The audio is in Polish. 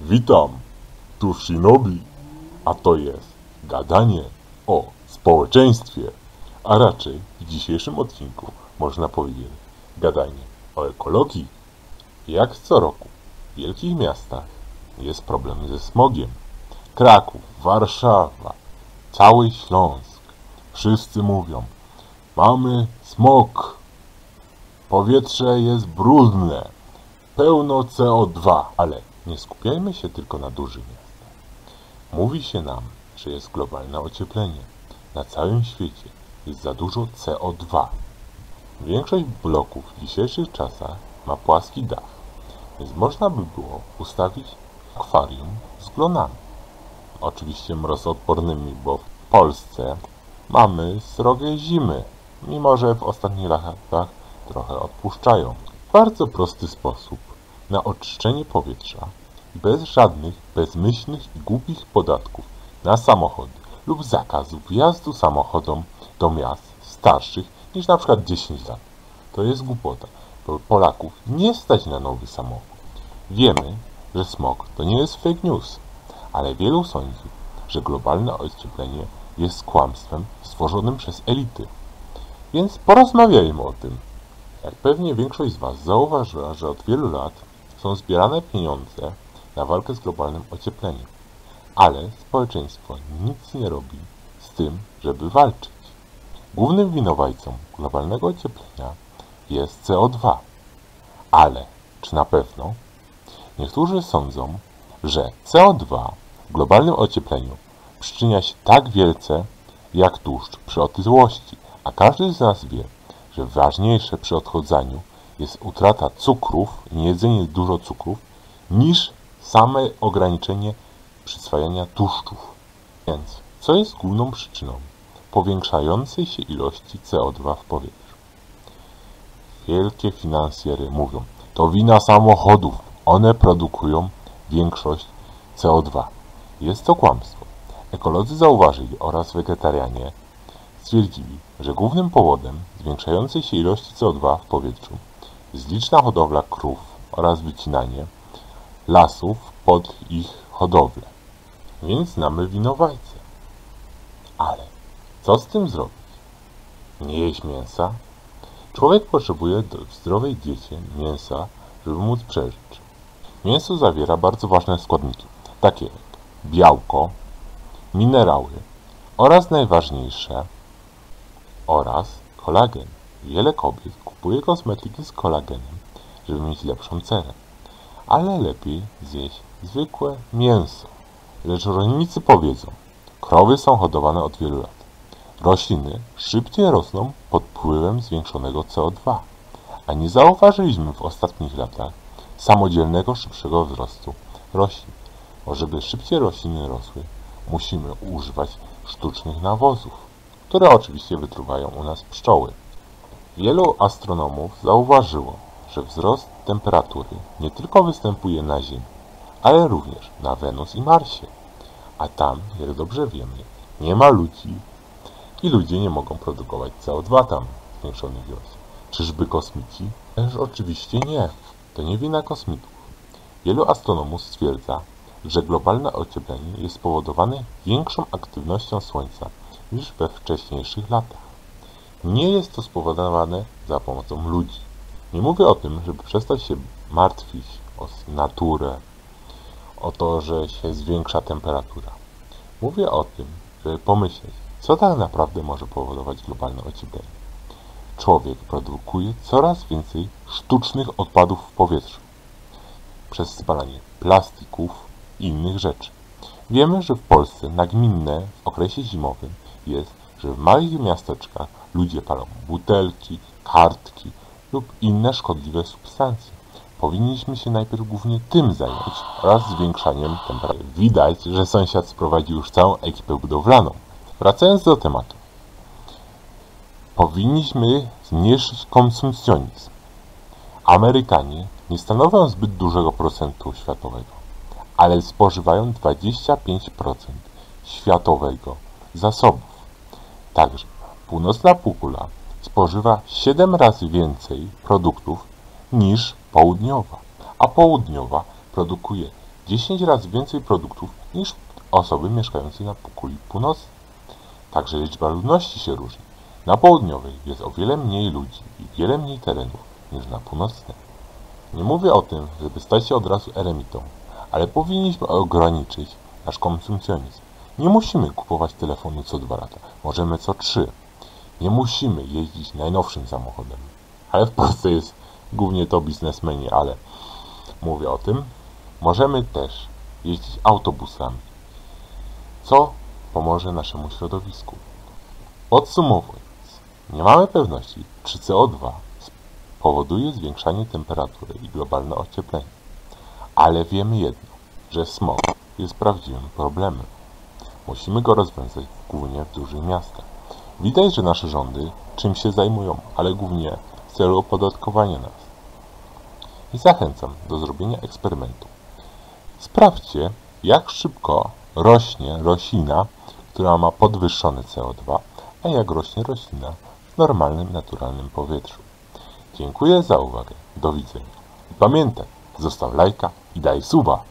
Witam, tu Shinobi, a to jest gadanie o społeczeństwie, a raczej w dzisiejszym odcinku można powiedzieć gadanie o ekologii. Jak co roku w wielkich miastach jest problem ze smogiem. Kraków, Warszawa, cały Śląsk, wszyscy mówią, mamy smog, powietrze jest brudne, pełno CO2, ale nie skupiajmy się tylko na dużych miastach. Mówi się nam, że jest globalne ocieplenie. Na całym świecie jest za dużo CO2. Większość bloków w dzisiejszych czasach ma płaski dach, więc można by było ustawić akwarium z glonami. Oczywiście mrozoodpornymi, bo w Polsce mamy srogie zimy, mimo że w ostatnich latach trochę odpuszczają. W bardzo prosty sposób na oczyszczenie powietrza bez żadnych bezmyślnych i głupich podatków na samochody lub zakazu wjazdu samochodom do miast starszych niż na przykład 10 lat. To jest głupota, bo Polaków nie stać na nowy samochód. Wiemy, że smog to nie jest fake news, ale wielu sądzi, że globalne ocieplenie jest kłamstwem stworzonym przez elity. Więc porozmawiajmy o tym. Jak pewnie większość z Was zauważyła, że od wielu lat są zbierane pieniądze na walkę z globalnym ociepleniem, ale społeczeństwo nic nie robi z tym, żeby walczyć. Głównym winowajcą globalnego ocieplenia jest CO2. Ale czy na pewno? Niektórzy sądzą, że CO2 w globalnym ociepleniu przyczynia się tak wielce jak tłuszcz przy otyłości, a każdy z nas wie, że ważniejsze przy odchodzaniu jest utrata cukrów i jedzenie dużo cukrów niż same ograniczenie przyswajania tłuszczów. Więc co jest główną przyczyną powiększającej się ilości CO2 w powietrzu? Wielkie finansjery mówią, to wina samochodów, one produkują większość CO2. Jest to kłamstwo. Ekolodzy zauważyli oraz wegetarianie stwierdzili, że głównym powodem zwiększającej się ilości CO2 w powietrzu jest liczna hodowla krów oraz wycinanie lasów pod ich hodowlę. Więc znamy winowajcę. Ale co z tym zrobić? Nie jeść mięsa? Człowiek potrzebuje w zdrowej diecie mięsa, żeby móc przeżyć. Mięso zawiera bardzo ważne składniki, takie jak białko, minerały oraz najważniejsze oraz kolagen. Wiele kobiet kupuje kosmetyki z kolagenem, żeby mieć lepszą cenę ale lepiej zjeść zwykłe mięso. Lecz rolnicy powiedzą, krowy są hodowane od wielu lat. Rośliny szybciej rosną pod wpływem zwiększonego CO2, a nie zauważyliśmy w ostatnich latach samodzielnego szybszego wzrostu roślin. Żeby szybciej rośliny rosły, musimy używać sztucznych nawozów, które oczywiście wytruwają u nas pszczoły. Wielu astronomów zauważyło, że wzrost temperatury nie tylko występuje na Ziemi, ale również na Wenus i Marsie. A tam, jak dobrze wiemy, nie ma ludzi i ludzie nie mogą produkować CO2 tam w zwiększonych ilościach. Czyżby kosmici? Ależ oczywiście nie. To nie wina kosmitów. Wielu astronomów stwierdza, że globalne ocieplenie jest spowodowane większą aktywnością Słońca niż we wcześniejszych latach. Nie jest to spowodowane za pomocą ludzi. Nie mówię o tym, żeby przestać się martwić o naturę, o to, że się zwiększa temperatura. Mówię o tym, żeby pomyśleć, co tak naprawdę może powodować globalne ocieplenie. Człowiek produkuje coraz więcej sztucznych odpadów w powietrzu przez spalanie plastików i innych rzeczy. Wiemy, że w Polsce nagminne w okresie zimowym jest, że w małych miasteczkach ludzie palą butelki, kartki, lub inne szkodliwe substancje. Powinniśmy się najpierw głównie tym zająć oraz zwiększaniem temperatury. Widać, że sąsiad sprowadził już całą ekipę budowlaną. Wracając do tematu. Powinniśmy zmniejszyć konsumpcjonizm. Amerykanie nie stanowią zbyt dużego procentu światowego, ale spożywają 25% światowego zasobów. Także północna półkula spożywa 7 razy więcej produktów niż południowa, a południowa produkuje 10 razy więcej produktów niż osoby mieszkające na półkuli północnej. Także liczba ludności się różni. Na południowej jest o wiele mniej ludzi i wiele mniej terenów niż na północnej. Nie mówię o tym, żeby stać się od razu eremitą, ale powinniśmy ograniczyć nasz konsumpcjonizm. Nie musimy kupować telefonu co dwa lata, możemy co trzy. Nie musimy jeździć najnowszym samochodem. Ale w Polsce jest głównie to biznesmeni, ale mówię o tym. Możemy też jeździć autobusami, co pomoże naszemu środowisku. Podsumowując, nie mamy pewności, czy CO2 powoduje zwiększanie temperatury i globalne ocieplenie. Ale wiemy jedno, że smog jest prawdziwym problemem. Musimy go rozwiązać głównie w dużych miastach. Widać, że nasze rządy czym się zajmują, ale głównie w celu opodatkowania nas. I zachęcam do zrobienia eksperymentu. Sprawdźcie, jak szybko rośnie roślina, która ma podwyższone CO2, a jak rośnie roślina w normalnym, naturalnym powietrzu. Dziękuję za uwagę. Do widzenia. I pamiętaj, zostaw lajka i daj suba.